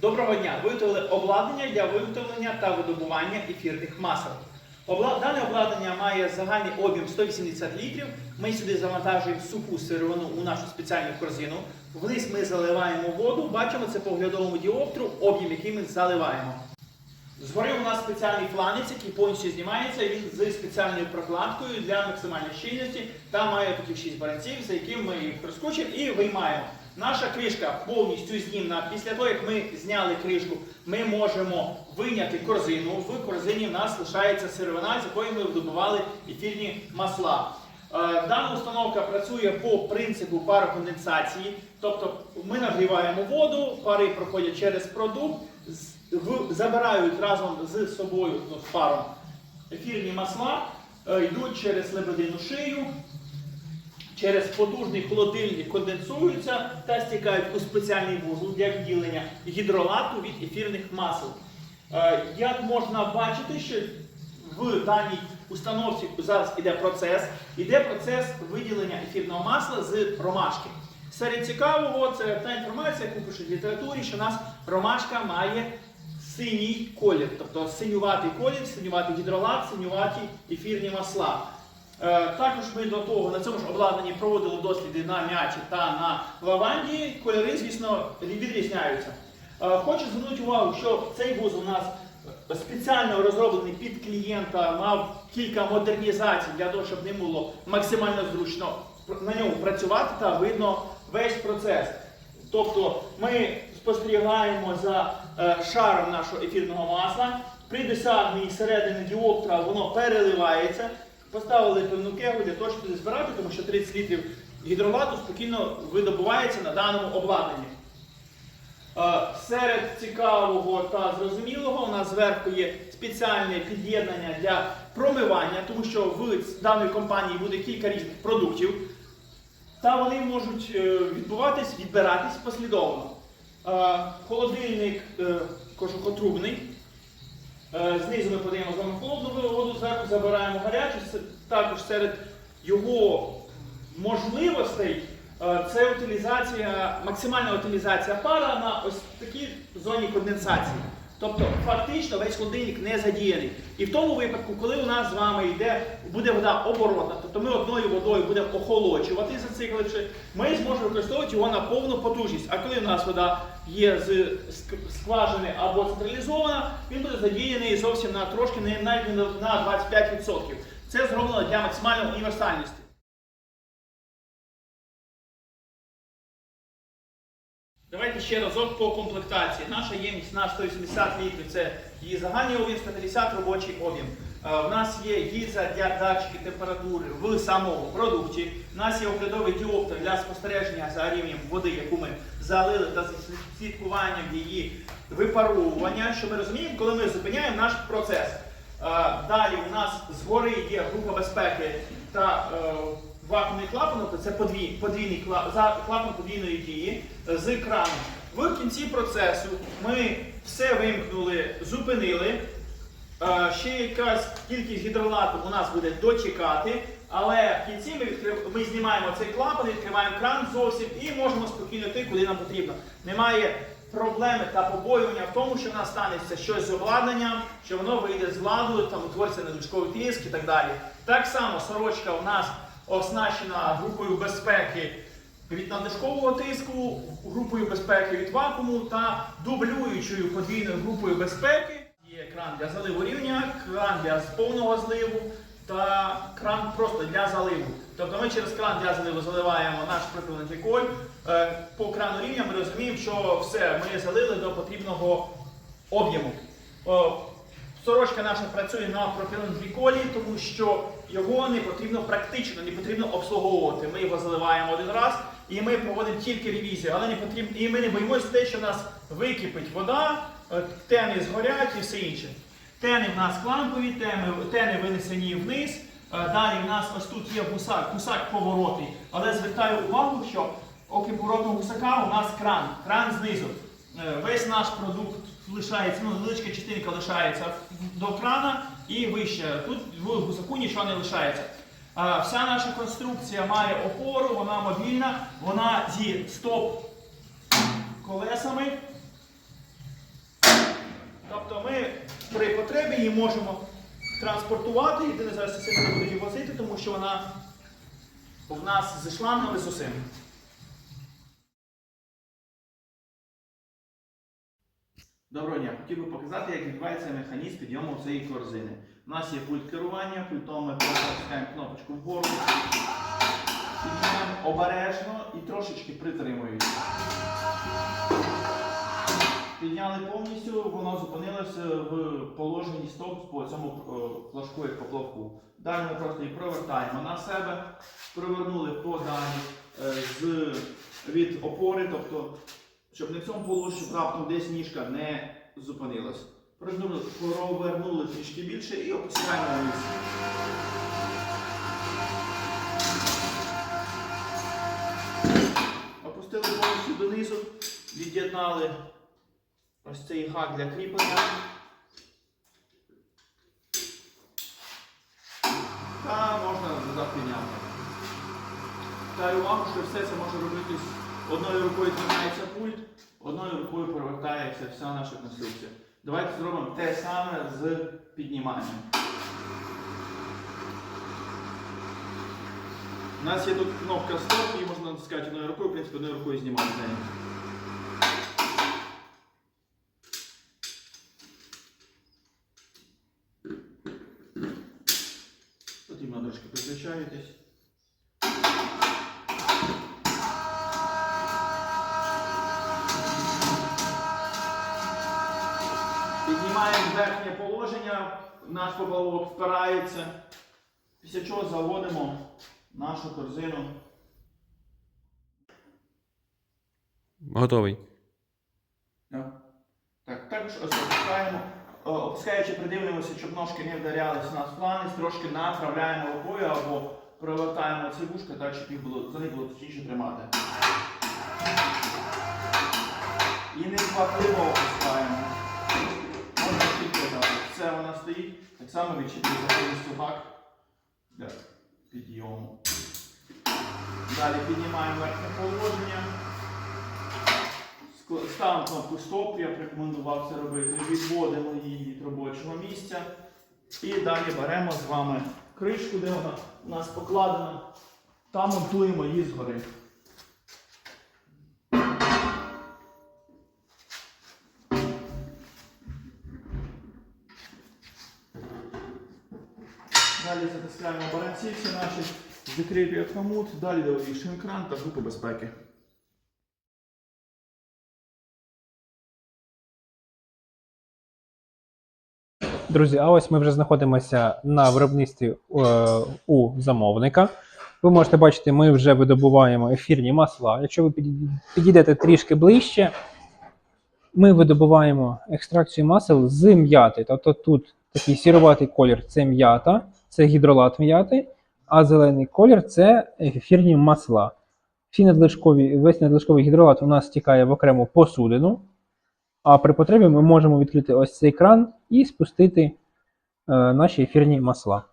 Доброго дня! Виготовили обладнання для виготовлення та видобування ефірних масел. Дане обладнання має загальний об'єм 180 літрів. Ми сюди завантажуємо суху сировину у нашу спеціальну корзину. Вниз ми заливаємо воду. Бачимо це по оглядовому діоптру, об'єм, який ми заливаємо. Згори у нас спеціальний фланець, який повністю знімається. Він з спеціальною прокладкою для максимальної щільності. Там має таких 6 баранців, за яким ми їх розкручуємо і виймаємо. Наша кришка повністю знімна. Після того, як ми зняли кришку, ми можемо вийняти корзину. В корзині в нас лишається сировина, з якої ми видобували ефірні масла. Е, Дана установка працює по принципу пароконденсації, тобто ми нагріваємо воду, пари проходять через продукт, забирають разом з собою ну, паром ефірні масла, е, йдуть через лебедину шию, через потужний холодильник конденсуються та стікають у спеціальний вузол для відділення гідролату від ефірних масел. Е, Як можна бачити, що в даній установці зараз іде процес, іде процес виділення ефірного масла з ромашки. Серед цікавого, це та інформація, яку пишуть в літературі, що у нас ромашка має синій колір, тобто синюватий колір, синюватий гідролат, синюваті ефірні масла. Е, Також ми до того на цьому ж обладнанні проводили досліди на м'ячі та на лаванді. Кольори, звісно, відрізняються. Е, Хочу звернути увагу, що цей вузол у нас спеціально розроблений під клієнта, мав кілька модернізацій для того, щоб ним було максимально зручно на ньому працювати та видно весь процес. Тобто ми спостерігаємо за е, шаром нашого ефірного масла. При досягненні середини діоптра воно переливається. Поставили певну кегу для того, щоб туди збирати, тому що 30 літрів гідролату спокійно видобувається на даному обладнанні. Е, Серед цікавого та зрозумілого у нас зверху є спеціальне під'єднання для промивання, тому що в даної компанії буде кілька різних продуктів. Та вони можуть е, відбуватись, відбиратись послідовно. Е, Холодильник кожухотрубний. Е, Знизу ми подаємо з вами холодну воду, зверху забираємо гарячу. Також серед його можливостей е, це утилізація, максимальна утилізація пара на ось такій зоні конденсації. Тобто фактично весь холодильник не задіяний. І в тому випадку, коли у нас з вами йде, буде вода оборотна, тобто ми одною водою будемо охолоджувати, зацикливши, ми зможемо використовувати його на повну потужність. А коли у нас вода є з ск- скважини або централізована, він буде задіяний зовсім на трошки навіть на 25%. Це зроблено для максимальної універсальності. Давайте ще разок по комплектації. Наша ємність на 180 літрів це її загальний об'єм, 150 робочий об'єм. Е, В нас є гільза для датчики температури в самому продукті. У нас є оглядовий діоптер для спостереження за рівнем води, яку ми залили та за слідкуванням її випаровування. Що ми розуміємо, коли ми зупиняємо наш процес. Е, Далі у нас згори є група безпеки та е, вакуумний клапан, тобто це подвій, подвійний кла- клапан подвійної дії е, з крану. В кінці процесу ми все вимкнули, зупинили. Е, Ще якась кількість гідролату у нас буде дочекати, але в кінці ми, відкрив... ми знімаємо цей клапан, відкриваємо кран зовсім і можемо спокійно йти, куди нам потрібно. Немає проблеми та побоювання в тому, що в нас станеться щось з обладнанням, що воно вийде з ладу, там утвориться надлишковий тиск і так далі. Так само сорочка у нас оснащена групою безпеки від надлишкового тиску, групою безпеки від вакууму та дублюючою подвійною групою безпеки. Є кран для заливу рівня, кран для повного зливу та кран просто для заливу. Тобто ми через кран для заливу заливаємо наш прикладний гліколь. Е, По крану рівня ми розуміємо, що все, ми залили до потрібного об'єму. Сорочка наша працює на пропіленгліколі, тому що його не потрібно практично, не потрібно обслуговувати. Ми його заливаємо один раз і ми проводимо тільки ревізію, але не потрібно, і ми не боїмося те, що в нас википить вода, е, тени згорять і все інше. Тени в нас клампові, тени, тени винесені вниз. Е, Далі в нас ось тут є гусак, гусак поворотний. Але звертаю увагу, що окрім поворотного гусака у нас кран, кран знизу. Е, Весь наш продукт лишається, ну невеличка частинка лишається до крана і вище. Тут в гусаку нічого не лишається. Вся наша конструкція має опору, вона мобільна, вона зі стоп колесами. Тобто ми при потребі її можемо транспортувати. Єдине зараз це не буду її возити, тому що вона в нас зі шлангами з усім. Доброго дня, хотів би показати, як відбувається механізм підйому цієї корзини. У нас є пульт керування, пультом ми просто кнопочку вгору, піднімаємо обережно і трошечки притримуємо. Підняли повністю, воно зупинилося в положенні стоп по цьому е, флажку як поплавку. Далі ми просто її провертаємо на себе, провернули подалі е, з, від опори, тобто, щоб не в цьому положенні, щоб раптом десь ніжка не зупинилась. Провернули, трішки більше і опускаємо вниз. Опустили повністю донизу, від'єднали ось цей гак для кріплення. Та можна назад підняти. Та увагу, що все це може робитись одною рукою тримається пульт, одною рукою повертається вся наша конструкція. Давайте зробимо те саме з підніманням. У нас є тут кнопка стоп, її можна натискати одною рукою, в принципі, одною рукою знімати з неї. Потрібно трошки призвичаєтесь. Піднімаємо верхнє положення, наш поплавок впирається. Після чого заводимо нашу корзину. Готовий. Так, так також опускаємо. Опускаючи, придивлюємося, щоб ножки не вдарялись у нас в планець, трошки направляємо рукою або провертаємо ці вушка так, щоб їх було, за них було точніше тримати. І не опускаємо. Все вона стоїть. Так само відчіпується повністю гак для підйому. Далі піднімаємо верхнє положення. Ставимо кнопку стоп, я б рекомендував це робити. Відводимо її від робочого місця. І далі беремо з вами кришку, де вона у нас покладена, та монтуємо її згори. Далі баранці всі наші, закріплюємо хомут, далі довішуємо кран та групу безпеки. Друзі, а ось ми вже знаходимося на виробництві е, у замовника. Ви можете бачити, ми вже видобуваємо ефірні масла. Якщо ви підійдете трішки ближче, ми видобуваємо екстракцію масел з м'яти. Тобто тут такий сіроватий колір це м'ята, це гідролат м'яти, а зелений колір це ефірні масла. Всі надлишкові, весь надлишковий гідролат у нас стікає в окрему посудину. А при потребі ми можемо відкрити ось цей кран і спустити е, наші ефірні масла.